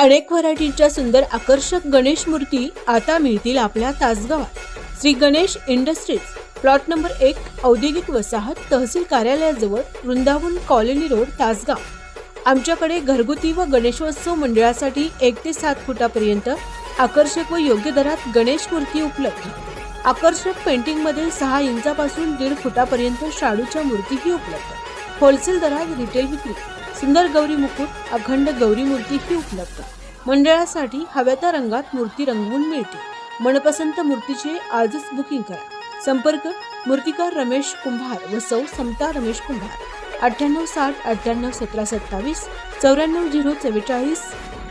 अनेक व्हरायटीच्या सुंदर आकर्षक गणेश मूर्ती आता मिळतील आपल्या तासगावात. Shri Ganesh industries plot number एक औद्योगिक वसाहत तहसील कार्यालयाजवळ वृंदावन कॉलनी रोड तासगाव. आमच्याकडे घरगुती व गणेशोत्सव मंडळासाठी एक ते सात फुटापर्यंत आकर्षक व योग्य दरात गणेश मूर्ती उपलब्ध. आकर्षक पेंटिंगमध्ये सहा इंचापासून दीड फुटापर्यंत शाडूच्या मूर्तीही उपलब्ध. होलसेल दरात रिटेल विक्री. सुंदर गौरी मुकुट अखंड गौरी मूर्तीही उपलब्ध. मंडळासाठी हव्या त्या रंगात मूर्ती रंगवून मिळते. मनपसंत मूर्तीचे आजच बुकिंग करा. संपर्क मूर्तिकार रमेश कुंभार व सौ समता रमेश कुंभार. अठ्ठ्याण्णव साठ अठ्ठ्याण्णव सतरा सत्तावीस चौऱ्याण्णव झिरो चव्वेचाळीस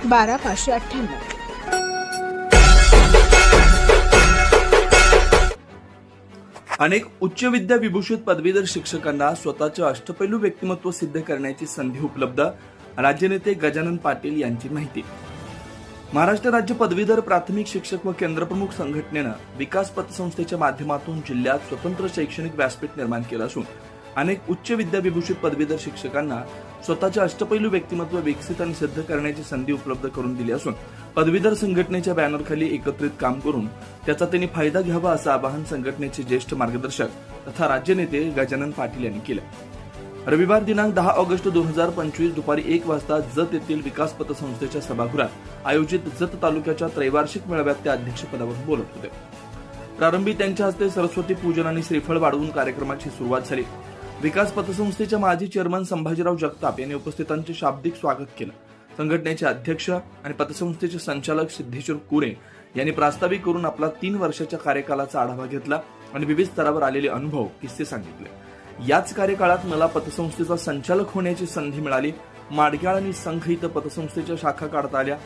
बारा पाचशे अठ्ठ्याण्णव. अनेक उच्च विद्या विभूषित पदवीधर शिक्षकांना स्वतःचे अष्टपैलू व्यक्तिमत्व सिद्ध करण्याची संधी उपलब्ध राज्यनेते गजानन पाटील यांची माहिती. महाराष्ट्र राज्य पदवीधर प्राथमिक शिक्षक व केंद्रप्रमुख संघटनेनं विकास पतसंस्थेच्या माध्यमातून जिल्ह्यात स्वतंत्र शैक्षणिक व्यासपीठ निर्माण केलं असून अनेक उच्च विद्या विभूषित पदवीधर शिक्षकांना स्वतःचे अष्टपैलू व्यक्तिमत्व विकसित आणि सिद्ध करण्याची संधी उपलब्ध करून दिली असून पदवीधर संघटनेच्या बॅनरखाली एकत्रित काम करून त्याचा त्यांनी फायदा घ्यावा असं आवाहन संघटनेचे ज्येष्ठ मार्गदर्शक तथा राज्यनेते गजानन पाटील यांनी केलं. रविवार दिनांक दहा ऑगस्ट दोन हजार पंचवीस दुपारी एक वाजता जत येथील विकास पतसंस्थेच्या सभागृहात आयोजित जत तालुक्याच्या त्रैवार्षिक मेळाव्यात ते अध्यक्षपदावर बोलत होते. प्रारंभी त्यांच्या हस्ते सरस्वती पूजन आणि श्रीफळ वाढवून कार्यक्रमाची सुरुवात झाली. विकास पतसंस्थेच्या माजी चेअरमन संभाजीराव जगताप यांनी उपस्थितांचे शाब्दिक स्वागत केलं. संघटनेचे अध्यक्ष आणि पतसंस्थेचे संचालक सिद्धेश्वर कुरे यांनी प्रास्ताविक करून आपला तीन वर्षाच्या कार्यकालाचा आढावा घेतला आणि विविध स्तरावर आलेले अनुभव किस्से सांगितले. याच कार्यकाळात मला पतसंस्थेचा संचालक होण्याची संधी मिळाली. माडग्याळ आणि संघ इथं पतसंस्थेच्या शाखा काढता आल्या.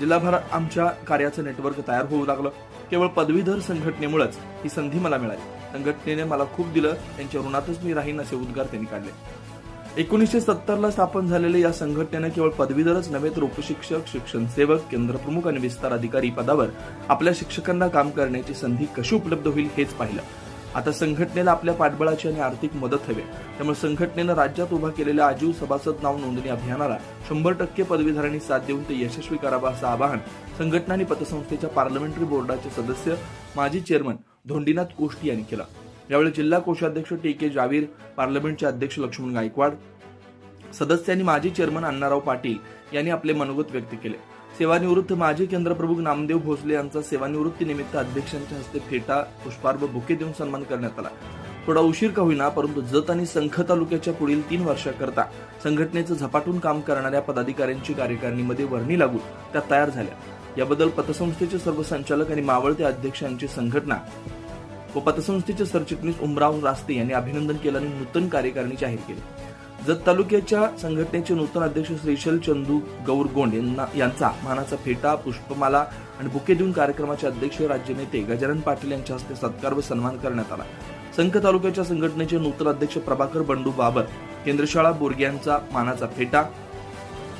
जिल्हाभरात आमच्या कार्याचं नेटवर्क तयार होऊ लागलं. केवळ पदवीधर संघटनेमुळेच ही संधी मला मिळाली. संघटनेने मला खूप दिलं त्यांच्या ऋणातच मी राहीन असे उद्गार त्यांनी काढले. एकोणीसशे सत्तरला स्थापन झालेल्या या संघटनेनं केवळ पदवीधरच नव्हे तर उपशिक्षक शिक्षण सेवक केंद्रप्रमुख आणि विस्तार अधिकारी पदावर आपल्या शिक्षकांना काम करण्याची संधी कशी उपलब्ध होईल हेच पाहिलं. आता संघटनेला आपल्या पाठबळाची आणि आर्थिक मदत हवी त्यामुळे संघटनेनं राज्यात उभा केलेल्या आजीव सभासद नाव नोंदणी अभियानाला शंभर टक्के पदवीधरांनी साथ देऊन ते यशस्वी करावं असं आवाहन संघटना आणि पतसंस्थेच्या पार्लमेंटरी बोर्डाचे सदस्य माजी चेअरमन धोंडीनाथ कोष्टी यांनी केलं. यावेळी जिल्हा कोषाध्यक्ष टी के जावीर पार्लमेंटचे अध्यक्ष लक्ष्मण गायकवाड सदस्यांनी माजी चेअरमन अण्णाराव पाटील यांनी आपले मनोगत व्यक्त केले. सेवानिवृत्त माजी केंद्रप्रमुख नामदेव भोसले यांचा सेवानिवृत्तीनिमित्त अध्यक्षांच्या हस्ते फेटा पुष्पार व बुके देऊन सन्मान करण्यात आला. थोडा उशीर का होईना परंतु जत आणि संख तालुक्याच्या पुढील तीन वर्षाकरता संघटनेचं झपाटून काम करणाऱ्या पदाधिकाऱ्यांची कार्यकारिणीमध्ये वर्णी लागून त्या तयार झाल्या. याबद्दल पतसंस्थेचे सर्व संचालक आणि मावळते अध्यक्षांची संघटना व पतसंस्थेचे सरचिटणीस उमराव रास्ते यांनी अभिनंदन केलं आणि नूतन कार्यकारिणी जाहीर केली. जत तालुक्याच्या संघटनेचे नूतन अध्यक्ष श्रीशल चंदू गौरगोंड यांना यांचा मानाचा फेटा पुष्पमाला आणि बुके देऊन कार्यक्रमाचे अध्यक्ष राज्यनेते गजानन पाटील यांच्या हस्ते सत्कार व सन्मान करण्यात आला. संख तालुक्याच्या संघटनेचे नूतन अध्यक्ष प्रभाकर बंडू बाबर केंद्रशाळा बोरग्यांचा मानाचा फेटा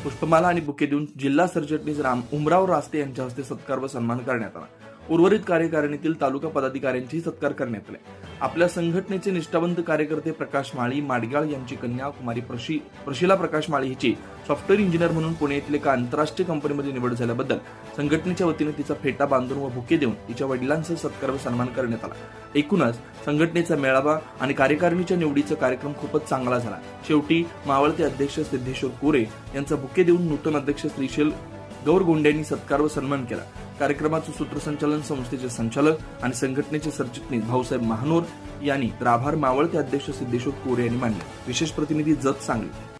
पुष्पमाला आणि बुके देऊन जिल्हा सरचिटणीस राम उमराव रास्ते यांच्या हस्ते सत्कार व सन्मान करण्यात आला. उर्वरित कार्यकारिणीतील तालुका पदाधिकाऱ्यांची सत्कार करण्यात आले. आपल्या संघटनेचे निष्ठावंत कार्यकर्ते प्रकाश माळी माडगाळ यांची कन्या कुमारी प्रशी प्रशिला प्रकाश माळी हिची सॉफ्टवेअर इंजिनियर म्हणून पुणे येथील एका आंतरराष्ट्रीय कंपनीमध्ये निवड झाल्याबद्दल संघटनेच्या वतीने तिचा फेटा बांधून व भुके देऊन तिच्या वडिलांचा सत्कार व सन्मान करण्यात आला. एकूणच संघटनेचा मेळावा आणि कार्यकारिणीच्या निवडीचा कार्यक्रम खूपच चांगला झाला. शेवटी मावळते अध्यक्ष सिद्धेश्वर कोरे यांचा बुके देऊन नूतन अध्यक्ष श्रीशैल गौर गोंड्यांनी सत्कार व सन्मान केला. कार्यक्रमाचं सूत्रसंचालन संस्थेचे संचालक आणि संघटनेचे सरचिटणीस भाऊसाहेब महानोर यांनी तर आभार मावळते अध्यक्ष सिद्धेश्वर कोरे यांनी मानले. विशेष प्रतिनिधी जत सांगली.